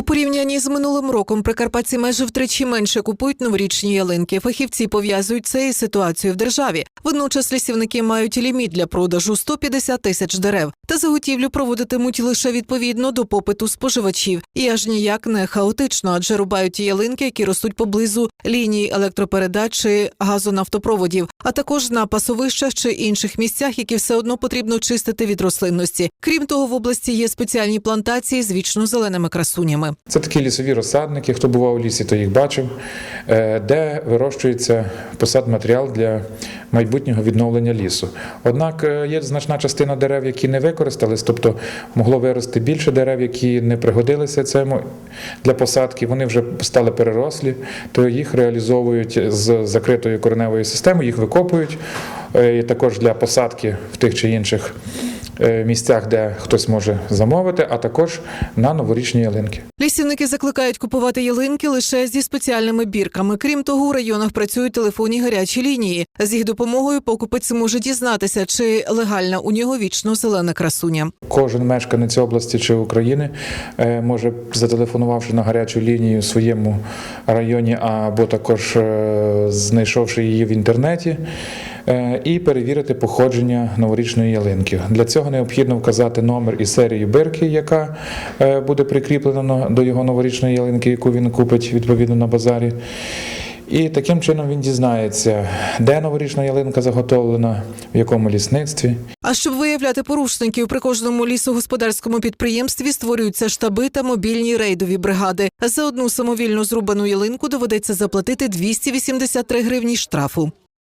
У порівнянні з минулим роком прикарпатці майже втричі менше купують новорічні ялинки. Фахівці пов'язують це із ситуацією в державі. Водночас лісівники мають ліміт для продажу 150 тисяч дерев. Та заготівлю проводитимуть лише відповідно до попиту споживачів і аж ніяк не хаотично, адже рубають ялинки, які ростуть поблизу ліній електропередач чи газонафтопроводів, а також на пасовищах чи інших місцях, які все одно потрібно чистити від рослинності. Крім того, в області є спеціальні плантації з вічно зеленими красунями. Це такі лісові розсадники, хто бував у лісі, то їх бачив, е, де вирощується посадматеріал для майбутнього відновлення лісу. Однак е, є значна частина дерев, які не використались, тобто могло вирости більше дерев, які не пригодилися цьому для посадки. Вони вже стали перерослі, то їх реалізовують з закритою кореневою системою, їх викопують е, і також для посадки в тих чи інших місцях, де хтось може замовити, а також на новорічні ялинки. Лісівники закликають купувати ялинки лише зі спеціальними бірками. Крім того, у районах працюють телефонні гарячі лінії. З їх допомогою покупець може дізнатися, чи легальна у нього вічно зелена красуня. Кожен мешканець області чи України е, може, зателефонувавши на гарячу лінію в своєму районі, або також е, знайшовши її в інтернеті, і перевірити походження новорічної ялинки. Для цього необхідно вказати номер і серію бирки, яка е, буде прикріплена до його новорічної ялинки, яку він купить відповідно на базарі. І таким чином він дізнається, де новорічна ялинка заготовлена, в якому лісництві. А щоб виявляти порушників при кожному лісогосподарському підприємстві створюються штаби та мобільні рейдові бригади. За одну самовільно зрубану ялинку доведеться заплатити 283 гривні штрафу.